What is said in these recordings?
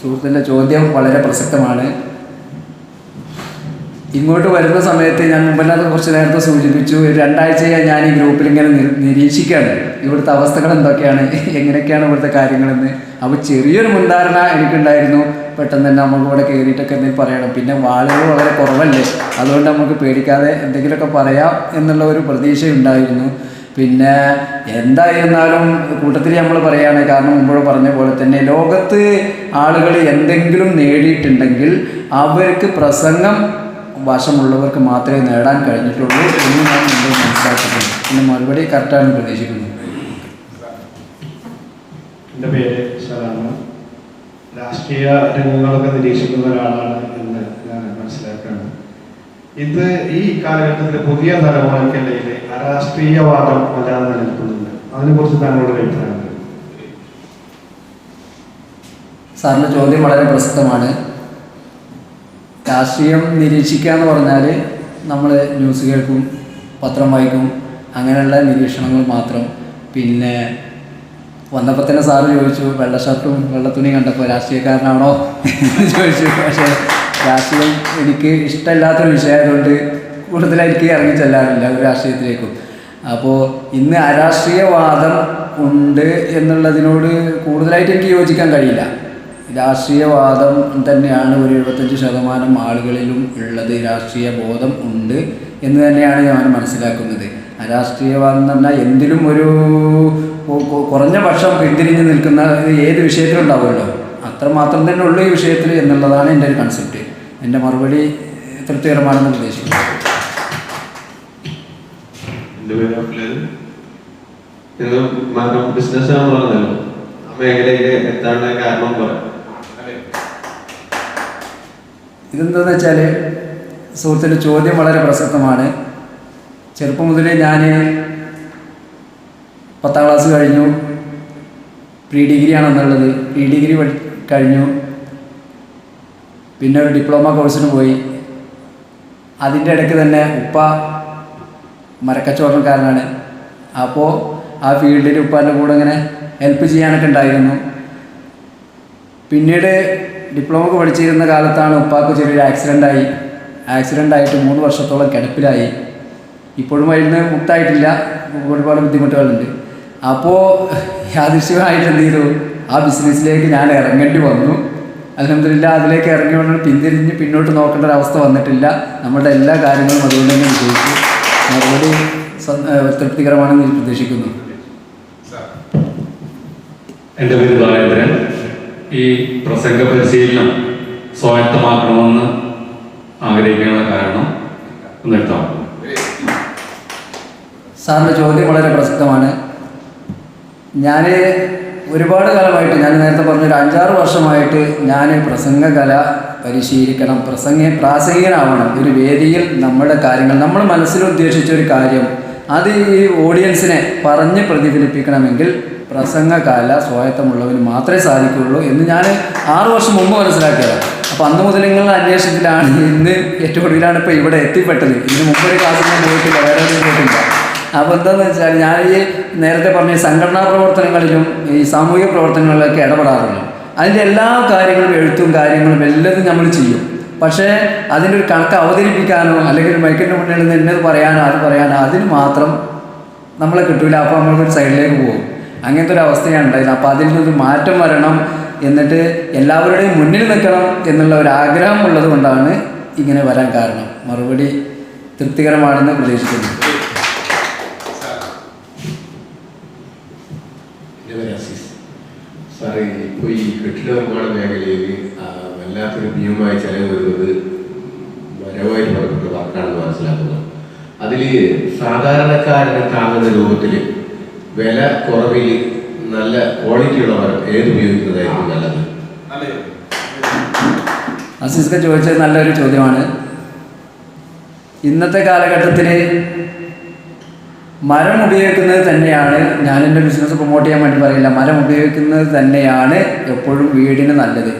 സുഹൃത്തിന്റെ ചോദ്യം വളരെ പ്രസക്തമാണ്. ഇങ്ങോട്ട് വരുന്ന സമയത്ത് ഞാൻ മുമ്പല്ലാതെ കുറച്ച് നേരത്തെ സൂചിപ്പിച്ചു രണ്ടാഴ്ചയായി ഞാൻ ഈ ഗ്രൂപ്പിൽ ഇങ്ങനെ നിരീക്ഷിക്കുകയാണ് ഇവിടുത്തെ അവസ്ഥകൾ എന്തൊക്കെയാണ് എങ്ങനെയൊക്കെയാണ് ഇവിടുത്തെ കാര്യങ്ങളെന്ന്. അപ്പോൾ ചെറിയൊരു മുൻധാരണ എനിക്കുണ്ടായിരുന്നു. പെട്ടെന്ന് തന്നെ നമുക്ക് ഇവിടെ കയറിയിട്ടൊക്കെ എന്തെങ്കിലും പറയണം. പിന്നെ വാളുകൾ വളരെ കുറവല്ലേ? അതുകൊണ്ട് നമുക്ക് പേടിക്കാതെ എന്തെങ്കിലുമൊക്കെ പറയാം എന്നുള്ള ഒരു പ്രതീക്ഷ ഉണ്ടായിരുന്നു പിന്നെ എന്തായിരുന്നാലും കൂട്ടത്തിൽ നമ്മൾ പറയുകയാണ് കാരണം മുമ്പോട് പറഞ്ഞ പോലെ തന്നെ ലോകത്ത് ആളുകൾ എന്തെങ്കിലും നേടിയിട്ടുണ്ടെങ്കിൽ അവർക്ക് പ്രസംഗം വശമുള്ളവർക്ക് മാത്രമേ നേടാൻ കഴിഞ്ഞിട്ടുള്ളൂ എന്ന് ഞാൻ നിങ്ങൾ മനസ്സിലാക്കുന്നത് പിന്നെ മറുപടി കറക്റ്റാണ് പ്രതീക്ഷിക്കുന്നു. എന്റെ പേര് സലാമ രാഷ്ട്രീയ രംഗങ്ങളൊക്കെ നിരീക്ഷിക്കുന്ന ഒരാളാണ് എന്ന് ഇത് ഈ കാലഘട്ടത്തിലെ പുതിയ തലമുറയ്ക്കിടയിൽ അരാഷ്ട്രീയവാദം വല്ലാതെ നിലനിൽക്കുന്നുണ്ട്. അതിനെക്കുറിച്ച് താങ്കളുടെ അഭിപ്രായം സാറിന്റെ ചോദ്യം വളരെ പ്രസക്തമാണ്. രാഷ്ട്രീയം നിരീക്ഷിക്കുക എന്ന് പറഞ്ഞാൽ നമ്മൾ ന്യൂസ് കേൾക്കും പത്രം വായിക്കും അങ്ങനെയുള്ള നിരീക്ഷണങ്ങൾ മാത്രം. പിന്നെ വന്നപ്പോൾ തന്നെ സാറ് ചോദിച്ചു വെള്ള ഷർട്ടും വെള്ള തുണി കണ്ടപ്പോൾ രാഷ്ട്രീയക്കാരനാണോ ചോദിച്ചു. പക്ഷേ രാഷ്ട്രീയം എനിക്ക് ഇഷ്ടമില്ലാത്തൊരു വിഷയമായതുകൊണ്ട് കൂടുതലായിട്ട് ഇറങ്ങി ചെല്ലാറില്ല ഒരു രാഷ്ട്രീയത്തിലേക്കും. അപ്പോൾ ഇന്ന് അരാഷ്ട്രീയവാദം ഉണ്ട് എന്നുള്ളതിനോട് കൂടുതലായിട്ട് എനിക്ക് യോജിക്കാൻ കഴിയില്ല. രാഷ്ട്രീയവാദം തന്നെയാണ് ഒരു എഴുപത്തഞ്ച് ശതമാനം ആളുകളിലും ഉള്ളത്. രാഷ്ട്രീയ ബോധം ഉണ്ട് എന്ന് തന്നെയാണ് ഞാൻ മനസ്സിലാക്കുന്നത്. രാഷ്ട്രീയവാദം എന്ന് പറഞ്ഞാൽ എന്തിലും ഒരു കുറഞ്ഞ പക്ഷം പിന്തിരിഞ്ഞ് നിൽക്കുന്ന ഏത് വിഷയത്തിലുണ്ടാവുമല്ലോ അത്രമാത്രം തന്നെ ഉള്ളൂ ഈ വിഷയത്തിൽ എന്നുള്ളതാണ് എന്റെ ഒരു കൺസെപ്റ്റ് എന്റെ മറുപടി തൃപ്തികരമാണെന്ന് പ്രതീക്ഷിക്കുന്നു. ബിസിനസ് ആണെന്ന് പറഞ്ഞല്ലോ ആ മേഖലയിൽ എത്താനുള്ള കാരണം പറയാം ഇതെന്താന്ന് വെച്ചാൽ സുഹൃത്തിന്റെ ചോദ്യം വളരെ പ്രസക്തമാണ്. ചെറുപ്പം മുതലേ ഞാൻ പത്താം ക്ലാസ് കഴിഞ്ഞു. പ്രീ ഡിഗ്രിയാണെന്നുള്ളത് പ്രീ ഡിഗ്രി കഴിഞ്ഞു. പിന്നെ ഒരു ഡിപ്ലോമ കോഴ്സിന് പോയി. അതിന്റെ ഇടയ്ക്ക് തന്നെ ഉപ്പ മരക്കച്ചവടക്കാരനാണ്. അപ്പോൾ ആ ഫീൽഡിൽ ഉപ്പാന്റെ കൂടെ ഇങ്ങനെ ഹെൽപ്പ് ചെയ്യാനൊക്കെ ഉണ്ടായിരുന്നു. പിന്നീട് ഡിപ്ലോമ പഠിച്ചിരുന്ന കാലത്താണ് ഉപ്പാക്ക് ചെറിയൊരു ആക്സിഡന്റ് ആയി. ആക്സിഡന്റ് ആയിട്ട് മൂന്ന് വർഷത്തോളം കിടപ്പിലായി. ഇപ്പോഴും അതിന് മുക്തായിട്ടില്ല. ഒരുപാട് ബുദ്ധിമുട്ടുകളുണ്ട്. അപ്പോൾ യാദൃശ്യമായിട്ട് എന്ത് ചെയ്തു? ആ ബിസിനസ്സിലേക്ക് ഞാൻ ഇറങ്ങേണ്ടി വന്നു. അലഹമില്ല അതിലേക്ക് ഇറങ്ങിയോണ്ട് പിന്തിരിഞ്ഞ് പിന്നോട്ട് നോക്കേണ്ട ഒരു അവസ്ഥ വന്നിട്ടില്ല. നമ്മുടെ എല്ലാ കാര്യങ്ങളും അതുകൊണ്ട് തന്നെ വിജയിച്ചു. മറുപടി തൃപ്തികരമാണെന്ന് ഞാൻ പ്രതീക്ഷിക്കുന്നു. എന്റെ പേര് ബാലേന്ദ്രൻ. ഈ പ്രസംഗ പരിശീലനം സ്വായത്തമാക്കണമെന്ന് ആഗ്രഹിക്കാനുള്ള കാരണം എടുത്താൽ സാറിന്റെ ചോദ്യം വളരെ പ്രസക്തമാണ്. ഞാൻ ഒരുപാട് കാലമായിട്ട് ഞാൻ നേരത്തെ പറഞ്ഞ ഒരു അഞ്ചാറ് വർഷമായിട്ട് ഞാൻ പ്രസംഗകല പരിശീലിക്കണം പ്രസംഗ പ്രാസംഗികനാവണം. ഒരു വേദിയിൽ നമ്മുടെ കാര്യങ്ങൾ നമ്മൾ മനസ്സിൽ ഉദ്ദേശിച്ച ഒരു കാര്യം അത് ഈ ഓഡിയൻസിനെ പറഞ്ഞ് പ്രതിഫലിപ്പിക്കണമെങ്കിൽ പ്രസംഗകല സ്വായത്തമുള്ളവന് മാത്രമേ സാധിക്കുകയുള്ളൂ എന്ന് ഞാൻ ആറു വർഷം മുമ്പ് മനസ്സിലാക്കിയതാണ് അപ്പോൾ അന്ന് മുതൽ നിങ്ങൾ അന്വേഷണത്തിലാണ് ഇന്ന് ഏറ്റവും ഒടുവിലാണ് ഇപ്പോൾ ഇവിടെ എത്തിപ്പെട്ടത്. ഇതിന് മുമ്പ് ഒരു ക്ലാസ്സിൽ പോയിട്ടില്ല വേറെ പോയിട്ടില്ല. അപ്പോൾ എന്താണെന്ന് വെച്ചാൽ ഞാൻ ഈ നേരത്തെ പറഞ്ഞ സംഘടനാ പ്രവർത്തനങ്ങളിലും ഈ സാമൂഹിക പ്രവർത്തനങ്ങളിലൊക്കെ ഇടപെടാറുണ്ട്. അതിന്റെ എല്ലാ കാര്യങ്ങളും എഴുത്തും കാര്യങ്ങളും എല്ലാം നമ്മൾ ചെയ്യും. പക്ഷേ അതിന്റെ ഒരു കണക്ക് അവതരിപ്പിക്കാനോ അല്ലെങ്കിൽ മൈക്കിന്റെ മുന്നിൽ നിന്ന് എന്നത് പറയാനോ അത് പറയാനോ അതിന് മാത്രം നമ്മളെ കിട്ടൂല. അപ്പോൾ നമ്മളൊരു സൈഡിലേക്ക് പോകും. അങ്ങനത്തെ ഒരു അവസ്ഥയാണ് ഉണ്ടായത് അപ്പോൾ അതിൽ നിന്നൊരു മാറ്റം വരണം എന്നിട്ട് എല്ലാവരുടെയും മുന്നിൽ നിൽക്കണം എന്നുള്ള ഒരു ആഗ്രഹം ഉള്ളത് കൊണ്ടാണ് ഇങ്ങനെ വരാൻ കാരണം. മറുപടി തൃപ്തികരമാണെന്ന് പ്രതീക്ഷിക്കുന്നു എന്റെ പേര് അസീസ് സാറേ ഇപ്പോൾ ഈ കെട്ടിട നിർമ്മാണ മേഖലയിൽ വല്ലാത്തൊരു ഭീമമായ ചെലവ് വരുന്നത് വരവായി പറഞ്ഞിട്ടുള്ള വർക്കാണെന്ന് മനസ്സിലാക്കുന്നത് അതിൽ സാധാരണക്കാരന് താങ്ങുന്ന രൂപത്തിൽ വില കുറവിൽ നല്ല ക്വാളിറ്റിയുള്ള മരം ഏത് ഉപയോഗിക്കുന്നതായിരിക്കും നല്ലത്? അസിസ്ക ചോദിച്ചത് നല്ലൊരു ചോദ്യമാണ്. ഇന്നത്തെ കാലഘട്ടത്തിൽ മരം ഉപയോഗിക്കുന്നത് തന്നെയാണ് ഞാൻ ബിസിനസ് പ്രൊമോട്ട് ചെയ്യാൻ വേണ്ടി പറയില്ല മരം ഉപയോഗിക്കുന്നത് തന്നെയാണ് എപ്പോഴും വീടിന് നല്ലത്.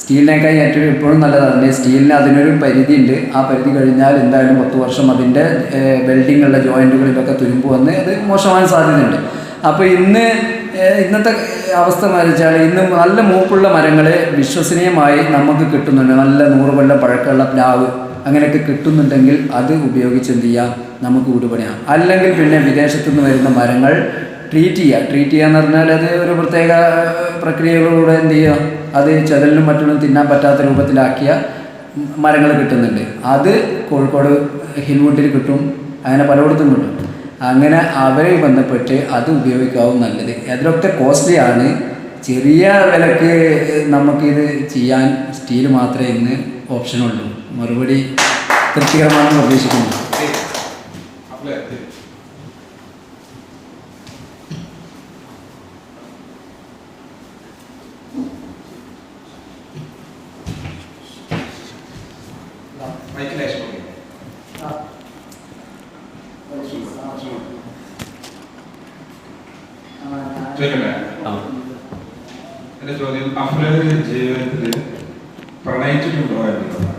സ്റ്റീലിനേക്കാൾ ഏറ്റവും എപ്പോഴും നല്ലതാണ്. സ്റ്റീലിന് അതിനൊരു പരിധി ഉണ്ട് ആ പരിധി കഴിഞ്ഞാൽ എന്തായാലും പത്ത് വർഷം അതിന്റെ ബെൽഡിങ്ങുള്ള ജോയിന്റുകളിലൊക്കെ തുരുമ്പ് വന്ന് അത് മോശമാകാൻ സാധ്യതയുണ്ട്. അപ്പോൾ ഇന്ന് ഇന്നത്തെ അവസ്ഥ വെച്ചാൽ ഇന്ന് നല്ല മൂപ്പുള്ള മരങ്ങൾ വിശ്വസനീയമായി നമുക്ക് കിട്ടുന്നുണ്ട്. നല്ല നൂറ് കൊല്ലം പഴക്കമുള്ള പ്ലാവ് അങ്ങനെയൊക്കെ കിട്ടുന്നുണ്ടെങ്കിൽ അത് ഉപയോഗിച്ച് എന്ത് ചെയ്യാം? നമുക്ക് വിടുപണിയാം അല്ലെങ്കിൽ പിന്നെ വിദേശത്തു നിന്ന് വരുന്ന മരങ്ങൾ ട്രീറ്റ് ചെയ്യുക ട്രീറ്റ് ചെയ്യുക എന്ന് പറഞ്ഞാൽ അത് ഒരു പ്രത്യേക പ്രക്രിയകളിലൂടെ എന്ത് ചെയ്യുക? അത് ചെതലിനും മറ്റൊന്നും തിന്നാൻ പറ്റാത്ത രൂപത്തിലാക്കിയ മരങ്ങൾ കിട്ടുന്നുണ്ട്. അത് കോഴിക്കോട് ഹിൽവുഡിൽ കിട്ടും. അങ്ങനെ പലയിടത്തും കിട്ടും. അങ്ങനെ അവരെ ബന്ധപ്പെട്ട് അത് ഉപയോഗിക്കാവും നല്ലത്. അതിലൊക്കെ കോസ്റ്റ്ലി ആണ്. ചെറിയ വിലക്ക് നമുക്കിത് ചെയ്യാൻ സ്റ്റീൽ മാത്രമേ ഇന്ന് ഓപ്ഷനുള്ളൂ മറുപടി തൃപ്തികരമാണെന്ന് പ്രതീക്ഷിക്കുന്നു ചോദ്യം ജീവിതത്തിൽ പ്രണയിച്ചിട്ടുണ്ടോ എന്നുള്ളതാണ്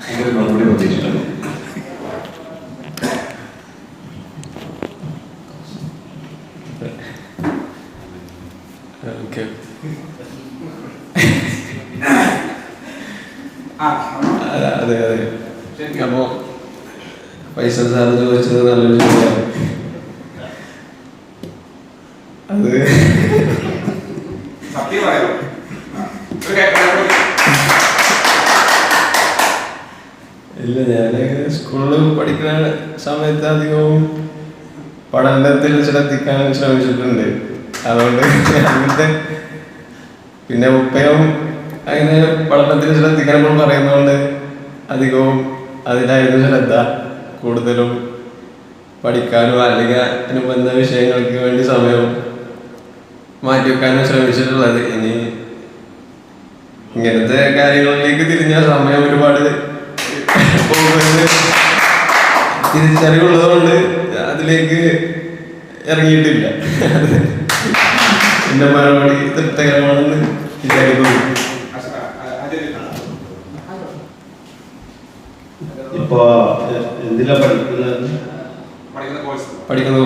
അതിന്റെ ഒരു മറുപടി പ്രതീക്ഷിക്കുന്നു ഓക്കെ അതെ അതെ അതെ അപ്പോ സാറ് ചോദിച്ചത് നല്ലൊരു ചോദ്യമാണ്. അത് ഇല്ല ഞാൻ സ്കൂളിൽ പഠിക്കുന്ന സമയത്ത് അധികവും പഠനത്തിൽ ശ്രദ്ധിക്കാൻ ശ്രമിച്ചിട്ടുണ്ട്. അതുകൊണ്ട് അങ്ങനത്തെ പിന്നെ ഉപ്പയും അങ്ങനെ പഠനത്തിൽ ശ്രദ്ധിക്കാൻ പറയുന്നതുകൊണ്ട് അധികവും അതിലായിരുന്നു ശ്രദ്ധ. കൂടുതലും പഠിക്കാനും അല്ലെങ്കിൽ അനുബന്ധ വിഷയങ്ങൾക്ക് വേണ്ടി സമയം മാറ്റി വെക്കാനും ശ്രമിച്ചിട്ടുള്ളത്. ഇനി ഇങ്ങനത്തെ കാര്യങ്ങളിലേക്ക് തിരിഞ്ഞ സമയം ഒരുപാട് തിരിച്ചറിവുള്ളതുകൊണ്ട് അതിലേക്ക് ഇറങ്ങിയിട്ടില്ല. എന്റെ മറുപടി തൃപ്തകരമാണെന്ന് വിചാരിക്കുന്നു. എന്തിലാ പഠിക്കുന്നത്? പഠിക്കുന്നു.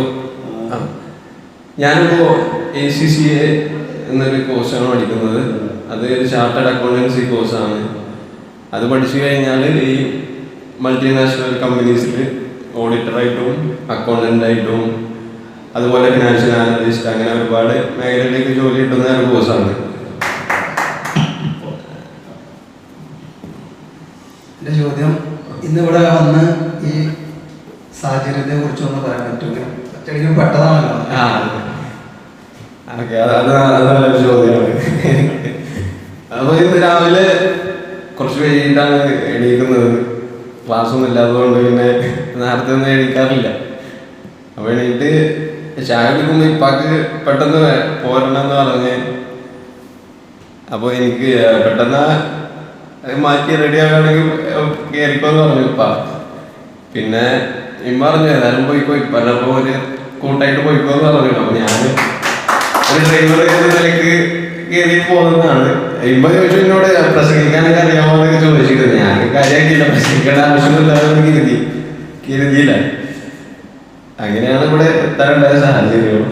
ഞാനിപ്പോ എ സി സി എ എന്നൊരു കോഴ്സാണ് പഠിക്കുന്നത്. അത് ഒരു ചാർട്ടേഡ് അക്കൗണ്ടൻസി കോഴ്സാണ് അത് പഠിച്ചു കഴിഞ്ഞാൽ ഈ മൾട്ടിനാഷണൽ കമ്പനീസിൽ ഓഡിറ്ററായിട്ടും അക്കൗണ്ടന്റായിട്ടും അതുപോലെ ഫിനാൻഷ്യൽ അനലിസ്റ്റ് അങ്ങനെ ഒരുപാട് മേഖലയിലേക്ക് ജോലി കിട്ടുന്ന ഒരു കോഴ്സാണ് എന്റെ ചോദ്യം ഇന്നിവിടെ വന്ന് ഈ സാഹചര്യത്തെ കുറിച്ചൊന്ന് പറയാൻ പറ്റൂല. ഒറ്റയ്ക്കും പെട്ടതാണല്ലോ. അപ്പൊ ഇന്ന് രാവിലെ കുറച്ച് വൈകിട്ടാണ് എണീക്കുന്നത്. ക്ലാസ് ഒന്നും ഇല്ലാത്തതുകൊണ്ട് പിന്നെ നേരത്തെ ഒന്നും എണീക്കാറില്ല. അപ്പൊ എണീറ്റ് ചായ കുടിക്കുമ്പോ ഇപ്പാക്ക് പെട്ടെന്ന് പോരണം എന്ന് പറഞ്ഞ്. അപ്പൊ എനിക്ക് പെട്ടെന്ന് അത് മാറ്റി റെഡി ആവുകയാണെങ്കിൽ കയറിക്കോന്ന് പറഞ്ഞു ഇപ്പ. പിന്നെ ഇമ്മ പറഞ്ഞു ഏതായാലും പോയിക്കോ ഇപ്പല്ലപ്പോ ഒരു കൂട്ടായിട്ട് പോയിക്കോന്ന് പറഞ്ഞു. അപ്പൊ ഞാൻ ഒരു ഡ്രൈവർ എന്ന നിലയ്ക്ക് കയറി പോകുന്നതാണ് ഇമ്മ ചോദിച്ചു എന്നോട് പ്രസംഗിക്കാനൊക്കെ അറിയാമോ എന്നൊക്കെ ചോദിച്ചിരുന്നു ഞാൻ കാര്യമാക്കിയില്ല പ്രസംഗിക്കേണ്ട ആവശ്യമില്ലാതെ കരുതി കരുതിയില്ല അങ്ങനെയാണ് ഇവിടെ എത്താനുണ്ടായ സാഹചര്യം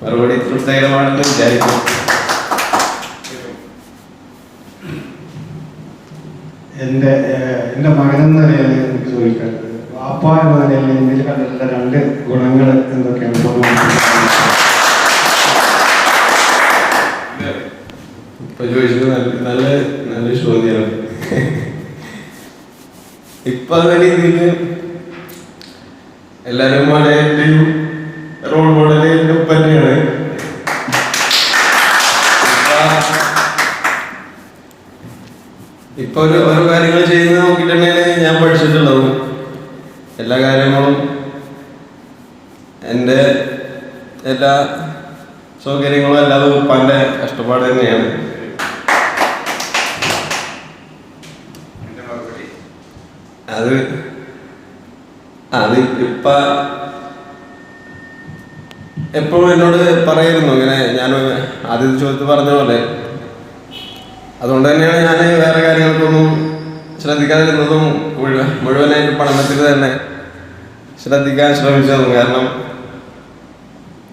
മറുപടി തൃപ്തികരമാണെന്ന് വിചാരിക്കുന്നു എന്റെ ഏഹ്, എന്റെ മകൻ എന്ന നിലയിൽ എനിക്ക് ചോദിക്കാനുള്ളത് വാപ്പ എന്ന നിലയിൽ എന്നിൽ കണ്ടിട്ടുള്ള രണ്ട് ഗുണങ്ങൾ എന്തൊക്കെയാണ് ഇപ്പൊ ചോദിച്ചത് നല്ല നല്ല നല്ല ചോദ്യമാണ് ഇപ്പൊ എന്ന രീതിയിൽ എല്ലാരും മോഡലിന്റെയും റോൾ മോഡലിന്റെ ഒപ്പം തന്നെയാണ് ഒരു ഓരോ കാര്യങ്ങൾ ചെയ്യുന്നത് നോക്കിയിട്ട് തന്നെയാണ് ഞാൻ പഠിച്ചിട്ടുള്ളത്. എല്ലാ കാര്യങ്ങളും എന്റെ എല്ലാ സൗകര്യങ്ങളും അല്ലാതെ ഉപ്പാന്റെ കഷ്ടപ്പാട് തന്നെയാണ്. അത് അത് ഇപ്പ എപ്പോഴും എന്നോട് പറയുന്നു ഇങ്ങനെ ഞാൻ ആദ്യം ചോദിച്ചു പറഞ്ഞ പോലെ അതുകൊണ്ട് തന്നെയാണ് ഞാൻ വേറെ കാര്യങ്ങൾക്കൊന്നും ശ്രദ്ധിക്കാതിരുന്നതും മുഴുവൻ മുഴുവനായിട്ട് പഠനത്തിൽ തന്നെ ശ്രദ്ധിക്കാൻ ശ്രമിച്ചതും. കാരണം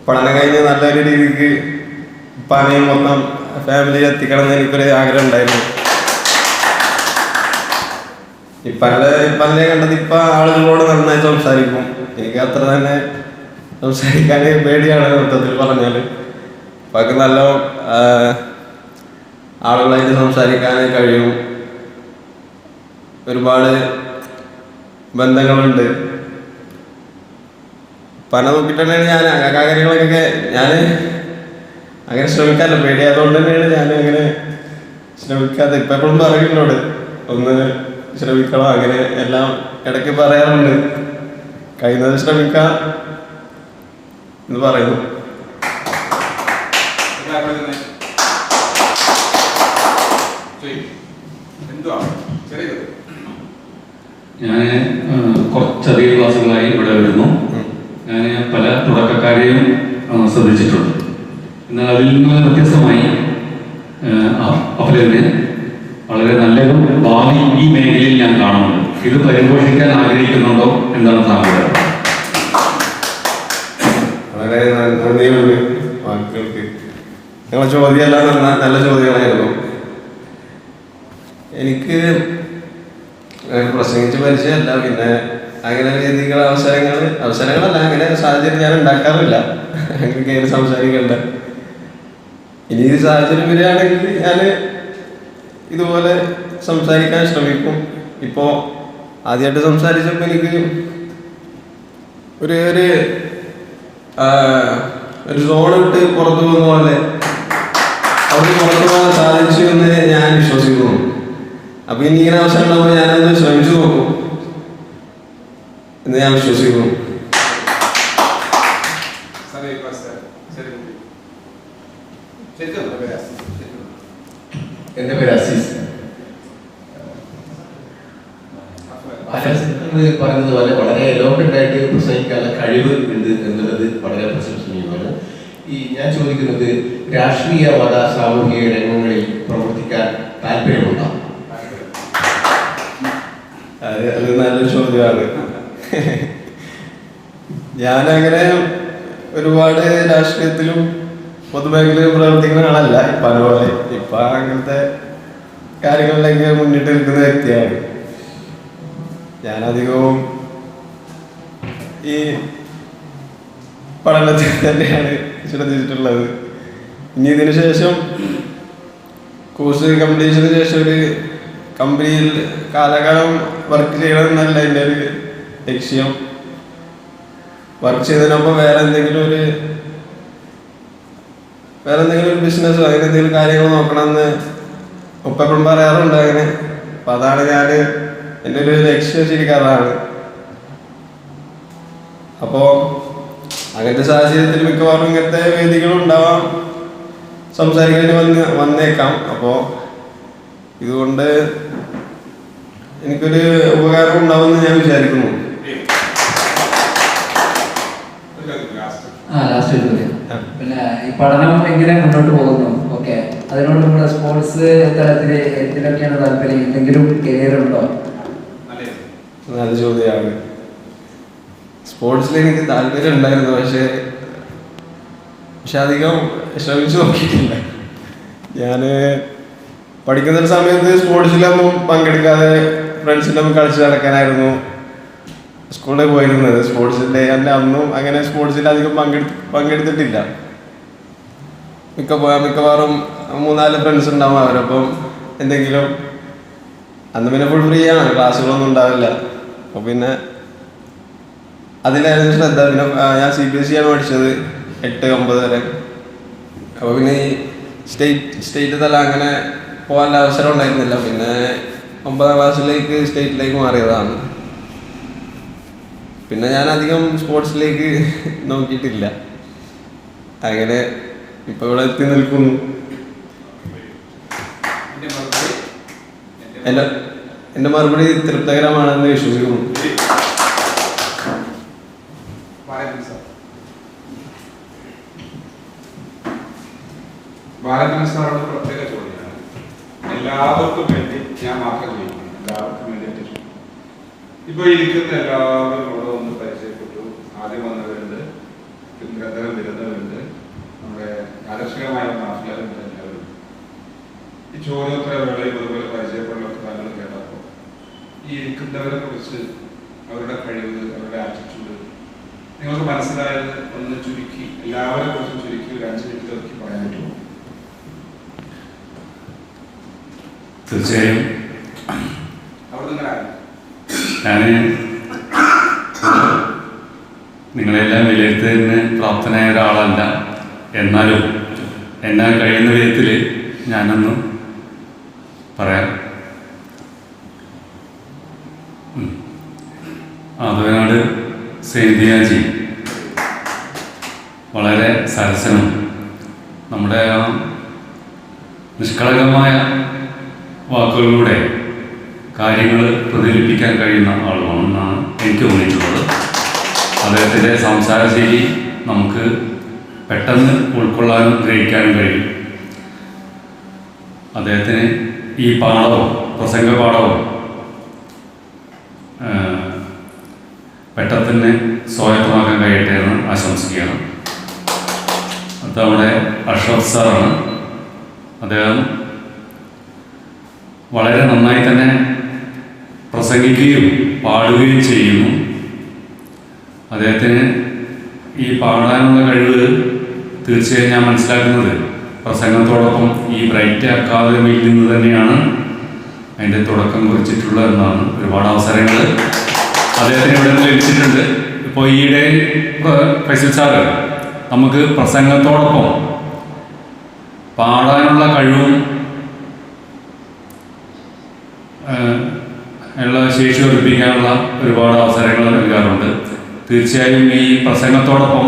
പഠനം കഴിഞ്ഞ് നല്ലൊരു രീതിക്ക് ഇപ്പാനെയും മൊത്തം ഫാമിലി എത്തിക്കണം എന്ന് എനിക്കൊരു ആഗ്രഹം ഉണ്ടായിരുന്നു. ഇപ്പല്ലേ ഇപ്പന്നെ കണ്ടത് ഇപ്പം ആളുകളോട് നന്നായി സംസാരിക്കും. എനിക്ക് അത്ര തന്നെ സംസാരിക്കാൻ പേടിയാണ് മൊത്തത്തിൽ പറഞ്ഞാൽ ഇപ്പൊക്കെ നല്ല ആളുകളായിട്ട് സംസാരിക്കാൻ കഴിയും. ഒരുപാട് ബന്ധങ്ങളുണ്ട്. പണം നോക്കിയിട്ടുണ്ടെങ്കിൽ ഞാൻ കാര്യങ്ങളൊക്കെ ഞാൻ അങ്ങനെ ശ്രമിക്കാറില്ല. പേടിയായതുകൊണ്ട് തന്നെയാണ് ഞാൻ അങ്ങനെ ശ്രമിക്കാതെ ഇപ്പം എപ്പോഴും പറയുന്നോട് ഒന്ന് ശ്രമിക്കണം. അങ്ങനെ എല്ലാം ഇടയ്ക്ക് പറയാറുണ്ട്. കഴിയുന്നത് ശ്രമിക്കാം എന്ന് പറയുന്നു. ഞാൻ കുറച്ചധികം ക്ലാസ്സുകളായി ഇവിടെ വരുന്നു. ഞാൻ പല തുടക്കക്കാരെയും ശ്രദ്ധിച്ചിട്ടുണ്ട്. എന്നാൽ അതിൽ നിന്ന് വ്യത്യസ്തമായി അഫലിന് വളരെ നല്ലൊരു ഭാവി ഈ മേഖലയിൽ ഞാൻ കാണുന്നുണ്ട്. ഇത് പരിപോഷിക്കാൻ ആഗ്രഹിക്കുന്നുണ്ടോ എന്താണ് താങ്കളുടെ വളരെ നന്ദിയുണ്ട് വാക്കുകൾക്ക്. നല്ല ചോദ്യങ്ങളായിരുന്നു. എനിക്ക് പ്രസംഗിച്ച് പരിചയമല്ല. പിന്നെ അങ്ങനെ രീതികൾ അവസരങ്ങൾ അവസരങ്ങളല്ല. അങ്ങനെ സാഹചര്യം ഞാൻ ഉണ്ടാക്കാറില്ല. അങ്ങനെ കയറി സംസാരിക്കണ്ട. ഇനി ഈ സാഹചര്യം വരികയാണെങ്കിൽ ഞാൻ ഇതുപോലെ സംസാരിക്കാൻ ശ്രമിക്കും. ഇപ്പോൾ ആദ്യമായിട്ട് സംസാരിച്ചപ്പോൾ എനിക്ക് ഒരു ഒരു ഒരു സോൺ ഇട്ട് പുറത്തു പോകുന്ന പോലെ അവർക്ക് പുറത്തു പോകാൻ സാധിച്ചു എന്ന് ഞാൻ വിശ്വസിക്കുന്നു. അപ്പൊ ഇനി ഇങ്ങനെ അവസരം ഉണ്ടാവുമ്പോൾ ഞാനത് ശ്രമിച്ചു നോക്കും. എന്ന് ഞാൻ വിശ്വസിക്കുന്നു. എന്റെ പേര് അസീസ്. അസീസ് പറഞ്ഞത് പോലെ വളരെ എലോക്വന്റ് ആയിട്ട് പ്രസംഗിക്കാനുള്ള കഴിവ് ഉണ്ട് എന്നുള്ളത് വളരെ പ്രശംസനീയമാണ്. ഈ ഞാൻ ചോദിക്കുന്നത് രാഷ്ട്രീയ മത സാമൂഹിക രംഗങ്ങളിൽ പ്രവർത്തിക്കാൻ താല്പര്യമുണ്ടോ അത് അത് ചോദ്യമാണ് ഞാനങ്ങനെ ഒരുപാട് രാഷ്ട്രീയത്തിലും പൊതുമേഖലയിലും പ്രവർത്തിക്കുന്ന ആളല്ല ഇപ്പം അതുപോലെ. ഇപ്പം അങ്ങനത്തെ കാര്യങ്ങളിലേക്ക് മുന്നിട്ട് നിൽക്കുന്ന വ്യക്തിയാണ്. ഞാനധികവും ഈ പഠനത്തിൽ തന്നെയാണ് ശ്രദ്ധിച്ചിട്ടുള്ളത്. ഇനി ഇതിനു ശേഷം കോഴ്സ് കംപ്ലീഷന് ശേഷം ഒരു കമ്പനിയിൽ കാലകാലം വർക്ക് ചെയ്യണമെന്നല്ല എന്റെ ഒരു ലക്ഷ്യം. വർക്ക് ചെയ്തതിനൊപ്പം വേറെ എന്തെങ്കിലും ഒരു വേറെ എന്തെങ്കിലും ഒരു ബിസിനസ്സോ അങ്ങനെ എന്തെങ്കിലും കാര്യങ്ങൾ നോക്കണമെന്ന് ഒപ്പം പറയാറുണ്ട് അങ്ങനെ. അപ്പം അതാണ് ഞാൻ എന്റെ ഒരു ലക്ഷ്യം ശരിക്കാറാണ് അപ്പോ അപ്പോൾ അങ്ങനത്തെ സാഹചര്യത്തിൽ മിക്കവാറും ഇങ്ങനത്തെ വേദികളുണ്ടാവാം സംസാരിക്കാൻ വന്ന് വന്നേക്കാം. അപ്പോൾ ഇതുകൊണ്ട് എനിക്കൊരു ഉപകാരം ഉണ്ടാവുമെന്ന് ഞാൻ വിചാരിക്കുന്നു. പിന്നെ ഈ പഠനം എങ്ങനെ മുന്നോട്ട് പോകുന്നു? ഓക്കെ അതിനോട് നമ്മുടെ സ്പോർട്സ് തലത്തിൽ എന്തിനൊക്കെയാണ് താല്പര്യം? എന്തെങ്കിലും കരിയർ ഉണ്ടോ? നല്ല ചോദ്യമാണ്. സ്പോർട്സിൽ എനിക്ക് താല്പര്യം ഉണ്ടായിരുന്നു പക്ഷേ പക്ഷെ അധികം ശ്രമിച്ചു നോക്കിയിട്ടില്ല. ഞാൻ പഠിക്കുന്ന സമയത്ത് സ്പോർട്സിലൊന്നും പങ്കെടുക്കാതെ ഫ്രണ്ട്സിന്റെ ഒപ്പം കളിച്ച് നടക്കാനായിരുന്നു. സ്കൂളിൽ പോയിരുന്നത്. സ്പോർട്സിന്റെ എന്റെ അന്നും അങ്ങനെ സ്പോർട്സിൽ അധികം പങ്കെടു പങ്കെടുത്തിട്ടില്ല. മിക്ക മിക്കവാറും മൂന്നാൽ ഫ്രണ്ട്സ് ഉണ്ടാവും അവരൊപ്പം എന്തെങ്കിലും അന്ന് പിന്നെ ഫുൾ ഫ്രീ ആണ്. ക്ലാസ്സുകളൊന്നും ഉണ്ടാവില്ല. അപ്പോൾ പിന്നെ അതിലായിരുന്നു ശ്രദ്ധ. പിന്നെ ഞാൻ സി ബി എസ് സി ആണ് പഠിച്ചത്. എട്ട് ഒമ്പത് വരെ. അപ്പോൾ പിന്നെ ഈ സ്റ്റേറ്റ് സ്റ്റേറ്റ് തല അങ്ങനെ പോകാനുള്ള അവസരം ഉണ്ടായിരുന്നില്ല. പിന്നെ ഒമ്പതാം ക്ലാസ്സിലേക്ക് സ്റ്റേറ്റിലേക്ക് മാറിയതാണ്. പിന്നെ ഞാൻ അധികം സ്പോർട്സിലേക്ക് നോക്കിയിട്ടില്ല. അങ്ങനെ ഇപ്പൊ ഇവിടെ എത്തി നിൽക്കുന്നു. എന്റെ എന്റെ മറുപടി തൃപ്തകരമാണെന്ന് വിശ്വസിക്കുന്നു. ബാലകൃഷ്ണ എല്ലാവർക്കും വേണ്ടി ഞാൻ മാത്രം ജയിക്കും എല്ലാവർക്കും വേണ്ടിയിട്ട് ഇപ്പൊ ഇരിക്കുന്ന എല്ലാവരും ഇവിടെ ഒന്ന് പരിചയപ്പെട്ടു. ആദ്യം വന്നവരുണ്ട് അദ്ദേഹം വരുന്നവരുണ്ട്. നമ്മുടെ ആകർഷകമായ മാഫിയാരുണ്ട് എല്ലാവരും. ഈ ചോദ്യോത്തര വേളയും അതുപോലെ പരിചയപ്പെടലൊക്കെ താങ്കൾ കേട്ടപ്പോൾ. ഈ ഇരിക്കുന്നവരെ കുറിച്ച് അവരുടെ കഴിവ് അവരുടെ ആറ്റിറ്റ്യൂഡ് നിങ്ങൾക്ക് മനസ്സിലായത് ഒന്ന് ചുരുക്കി എല്ലാവരെ കുറിച്ചും ചുരുക്കി ഒരു അഞ്ച് മിനിറ്റ് നോക്കി പറയാൻ പറ്റുമോ? തീർച്ചയായും. ഞാൻ നിങ്ങളെല്ലാം വിലയിരുത്തുന്ന പ്രാപ്തനായ ഒരാളല്ല. എന്നാലും എന്നാൽ കഴിയുന്ന വിധത്തിൽ ഞാനൊന്ന് പറയാം. ആദവനാട് സേന്തിയാജി വളരെ സരസനും. നമ്മുടെ നിഷ്കളങ്കമായ വാക്കുകളിലൂടെ കാര്യങ്ങൾ പ്രതിഫലിപ്പിക്കാൻ കഴിയുന്ന ആളുമാണെന്നാണ് എനിക്ക് തോന്നിയിട്ടുള്ളത്. അദ്ദേഹത്തിന്റെ സംസാരശൈലി നമുക്ക് പെട്ടെന്ന് ഉൾക്കൊള്ളാനും ഗ്രഹിക്കാനും കഴിയും. അദ്ദേഹത്തിന് ഈ പാഠവും പ്രസംഗ പാഠവും പെട്ടെന്ന് സ്വായത്തമാക്കാൻ കഴിയട്ടെ എന്ന് ആശംസിക്കുകയാണ്. അത് നമ്മുടെ അഷ്റഫ് സാറാണ്. അദ്ദേഹം വളരെ നന്നായി തന്നെ പ്രസംഗിക്കുകയും പാടുകയും ചെയ്യുന്നു. അദ്ദേഹത്തിന് ഈ പാടാനുള്ള കഴിവ് തീർച്ചയായും ഞാൻ മനസ്സിലാക്കുന്നത്. പ്രസംഗത്തോടൊപ്പം ഈ ബ്രൈറ്റ് അക്കാദമിയിൽ നിന്ന് തന്നെയാണ് അതിന്റെ തുടക്കം കുറിച്ചിട്ടുള്ളത് എന്നാണ് ഒരുപാട് അവസരങ്ങൾ അദ്ദേഹത്തിന് ഇവിടെ നിന്ന് ലഭിച്ചിട്ടുണ്ട്. ഇപ്പോൾ ഈയിടെ ഫൈസൽ സാറ് നമുക്ക് പ്രസംഗത്തോടൊപ്പം പാടാനുള്ള കഴിവും ഉള്ള ശേഷി ഒഴിപ്പിക്കാനുള്ള ഒരുപാട് അവസരങ്ങൾ നൽകാറുണ്ട്. തീർച്ചയായും ഈ പ്രസംഗത്തോടൊപ്പം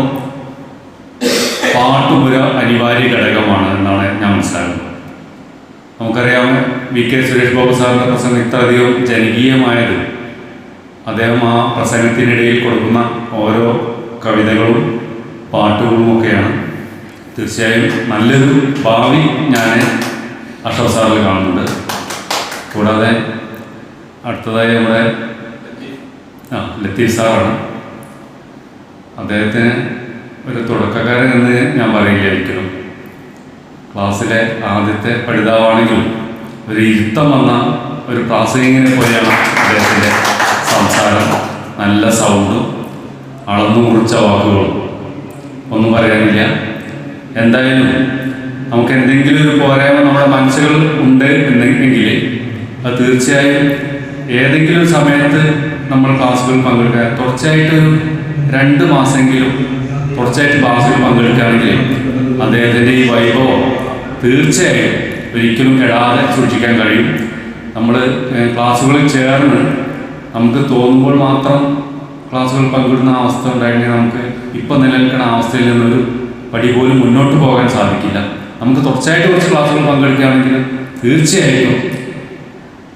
പാട്ടും ഒരു അനിവാര്യ ഘടകമാണ് എന്നാണ് ഞാൻ മനസ്സിലാക്കുന്നത്. നമുക്കറിയാം വി കെ സുരേഷ് ബാബു സാറിന്റെ പ്രസംഗം ഇത്രയധികം ജനകീയമായത് അദ്ദേഹം ആ പ്രസംഗത്തിനിടയിൽ കൊടുക്കുന്ന ഓരോ കവിതകളും പാട്ടുകളും ഒക്കെയാണ് തീർച്ചയായും നല്ലൊരു ഭാവി ഞാൻ അഷോ സാറിൽ കാണുന്നുണ്ട്. കൂടാതെ അടുത്തതായി നമ്മുടെ ആ ലത്തീഫ് സാറാണ്. അദ്ദേഹത്തിന് ഒരു തുടക്കക്കാരൻ എന്ന് ഞാൻ പറയുകയായിരിക്കണം ക്ലാസ്സിലെ ആദ്യത്തെ പഠിതാവാണെങ്കിലും ഒരു ഇരുത്തം വന്ന ഒരു പ്രാസംഗികനെ പോലെയാണ് അദ്ദേഹത്തിന്റെ സംസാരം. നല്ല സൗണ്ടും അളന്നു മുറിച്ച വാക്കുകളും. ഒന്നും പറയാനില്ല. എന്തായാലും നമുക്ക് എന്തെങ്കിലും ഒരു പോരായ്മ നമ്മുടെ മനസ്സുകൾ ഉണ്ട് എന്നെങ്കിൽ അത് തീർച്ചയായും ഏതെങ്കിലും സമയത്ത് നമ്മൾ ക്ലാസ്സുകളിൽ പങ്കെടുക്കുക തുടർച്ചയായിട്ട് രണ്ട് മാസമെങ്കിലും തുടർച്ചയായിട്ട് ക്ലാസ്സുകൾ പങ്കെടുക്കുകയാണെങ്കിൽ അദ്ദേഹത്തിന്റെ ഈ വൈഭവം തീർച്ചയായും ഒരിക്കലും കെടാതെ സൂക്ഷിക്കാൻ കഴിയും. നമ്മൾ ക്ലാസ്സുകളിൽ ചേർന്ന് നമുക്ക് തോന്നുമ്പോൾ മാത്രം ക്ലാസ്സുകൾ പങ്കിടുന്ന അവസ്ഥ ഉണ്ടായിരുന്നെങ്കിൽ നമുക്ക് ഇപ്പം നിലനിൽക്കുന്ന അവസ്ഥയിൽ നിന്നൊരു പടി പോലും മുന്നോട്ട് പോകാൻ സാധിക്കില്ല. നമുക്ക് തുടർച്ചയായിട്ട് കുറച്ച് ക്ലാസ്സുകൾ പങ്കെടുക്കുകയാണെങ്കിൽ തീർച്ചയായിട്ടും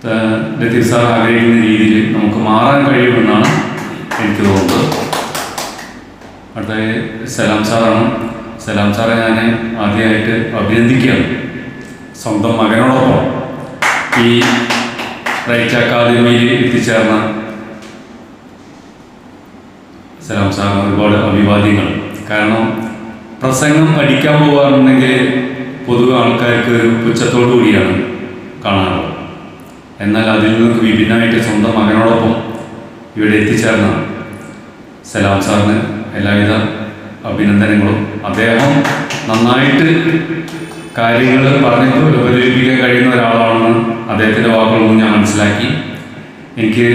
ലത്തീഫ് സാർ ആഗ്രഹിക്കുന്ന രീതിയിൽ നമുക്ക് മാറാൻ കഴിയുമെന്നാണ് എനിക്ക് തോന്നുന്നത്. അടുത്തായി സലാം സാറാണ്. സലാം സാറെ ഞാൻ ആദ്യമായിട്ട് അഭിനന്ദിക്കുകയാണ്. സ്വന്തം മകനോടൊപ്പം ഈ റൈറ്റ് അക്കാദമിയിൽ എത്തിച്ചേർന്ന സലാം സാറിന് ഒരുപാട് അഭിവാദ്യങ്ങൾ. കാരണം പ്രസംഗം പഠിക്കാൻ പോകാറുണ്ടെങ്കിൽ പൊതുവെ ആൾക്കാർക്ക് ഒരു പുച്ഛത്തോടു കൂടിയാണ് കാണാറുള്ളത്. എന്നാൽ അതിൽ നിന്നൊക്കെ വിഭിന്നമായിട്ട് സ്വന്തം മകനോടൊപ്പം ഇവിടെ എത്തിച്ചേർന്ന സലാം സാറിന് എല്ലാവിധ അഭിനന്ദനങ്ങളും. അദ്ദേഹം നന്നായിട്ട് കാര്യങ്ങൾ പറഞ്ഞ് ഉപകരിപ്പിക്കാൻ കഴിയുന്ന ഒരാളാണെന്ന് അദ്ദേഹത്തിന്റെ വാക്കുകളൊന്നും ഞാൻ മനസ്സിലാക്കി. എനിക്ക്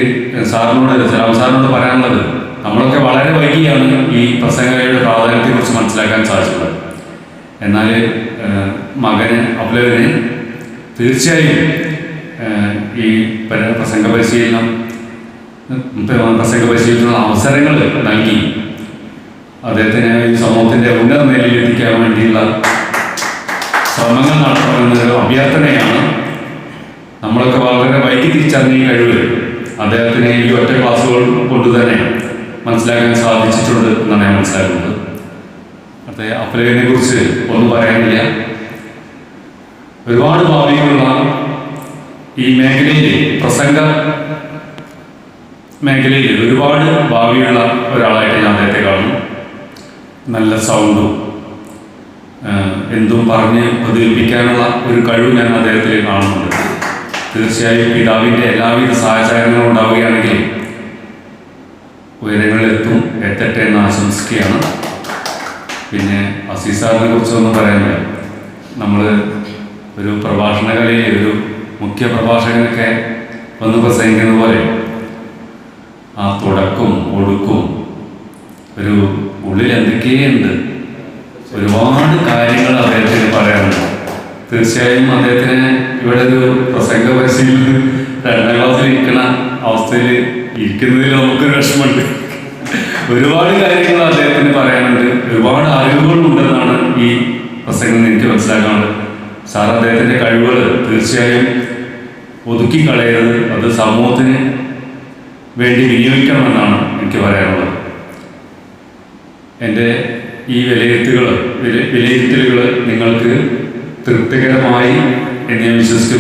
സാറിനോട് സലാം സാറിനോട് പറയാനുള്ളത് നമ്മളൊക്കെ വളരെ വൈകിയാണ് ഈ പ്രസംഗയുടെ പ്രാധാന്യത്തെക്കുറിച്ച് മനസ്സിലാക്കാൻ സാധിച്ചത്. എന്നാൽ മകന് അബ്ലവിന് തീർച്ചയായും ഈ പര- പ്രസംഗ പരിശീലനം പ്രസംഗ പരിശീലന അവസരങ്ങൾ നൽകി. അദ്ദേഹത്തിന് ഈ സമൂഹത്തിന്റെ ഉന്നത നിലയിൽ എത്തിക്കാൻ വേണ്ടിയുള്ള ശ്രമങ്ങൾ നടത്തണമെന്നൊരു അഭ്യർത്ഥനയാണ്. നമ്മളൊക്കെ വളരെ വൈകി തിരിച്ചറിഞ്ഞ ഈ കഴിവ് അദ്ദേഹത്തിന് ഈ ഒറ്റ ക്ലാസ്സുകൾ കൊണ്ട് തന്നെ മനസ്സിലാക്കാൻ സാധിച്ചിട്ടുണ്ട് എന്നാണ് ഞാൻ മനസ്സിലാക്കുന്നത്. അടുത്ത അഫ്ലവിനെ കുറിച്ച് ഒന്നും പറയാനില്ല. ഒരുപാട് ഭാവിയുള്ള ഈ മേഖലയിൽ പ്രസംഗ മേഖലയിൽ ഒരുപാട് ഭാവിയുള്ള ഒരാളായിട്ട് ഞാൻ അദ്ദേഹത്തെ കാണുന്നു. നല്ല സൗണ്ടും എന്തും പറഞ്ഞ് പ്രതിഫലിപ്പിക്കാനുള്ള ഒരു കഴിവ് ഞാൻ അദ്ദേഹത്തിൽ കാണുന്നുണ്ട്. തീർച്ചയായും പിതാവിന്റെ എല്ലാവിധ സാഹചര്യങ്ങളും ഉണ്ടാവുകയാണെങ്കിൽ ഉയരങ്ങളിലെത്തും എത്തട്ടെ എന്ന് ആശംസിക്കുകയാണ്. പിന്നെ അസീസാറിനെ കുറിച്ചൊന്നും പറയാനില്ല. നമ്മൾ ഒരു പ്രഭാഷണകലയിൽ ഒരു മുഖ്യ പ്രഭാഷകനൊക്കെ വന്ന് പ്രസംഗിക്കുന്ന പോലെ ആ തുടക്കും ഒടുക്കും. ഒരു ഉള്ളിൽ എന്തൊക്കെയുണ്ട്? ഒരുപാട് കാര്യങ്ങൾ അദ്ദേഹത്തിന് പറയാനുണ്ട്. തീർച്ചയായും അദ്ദേഹത്തിന് ഇവിടെ ഒരു പ്രസംഗ പരിശീലനം രണ്ടാം ക്ലാസ്സിൽ ഇരിക്കുന്ന അവസ്ഥയിൽ ഇരിക്കുന്നതിൽ നമുക്ക് വിഷമമുണ്ട്. ഒരുപാട് കാര്യങ്ങൾ അദ്ദേഹത്തിന് പറയാനുണ്ട്. ഒരുപാട് അറിവുകളുണ്ടെന്നാണ് ഈ പ്രസംഗം എനിക്ക് മനസ്സിലാക്കാനുള്ളത്. സാർ അദ്ദേഹത്തിന്റെ കഴിവുകൾ തീർച്ചയായും ഒതുക്കി കളയരുത് അത് സമൂഹത്തിന് വേണ്ടി വിനിയോഗിക്കണമെന്നാണ് എനിക്ക് പറയാനുള്ളത്. എന്റെ ഈ വിലയിരുത്തുകൾ വില വിലയിരുത്തലുകൾ നിങ്ങൾക്ക് തൃപ്തികരമായി എന്ന് ഞാൻ വിശ്വസിക്കുന്നു.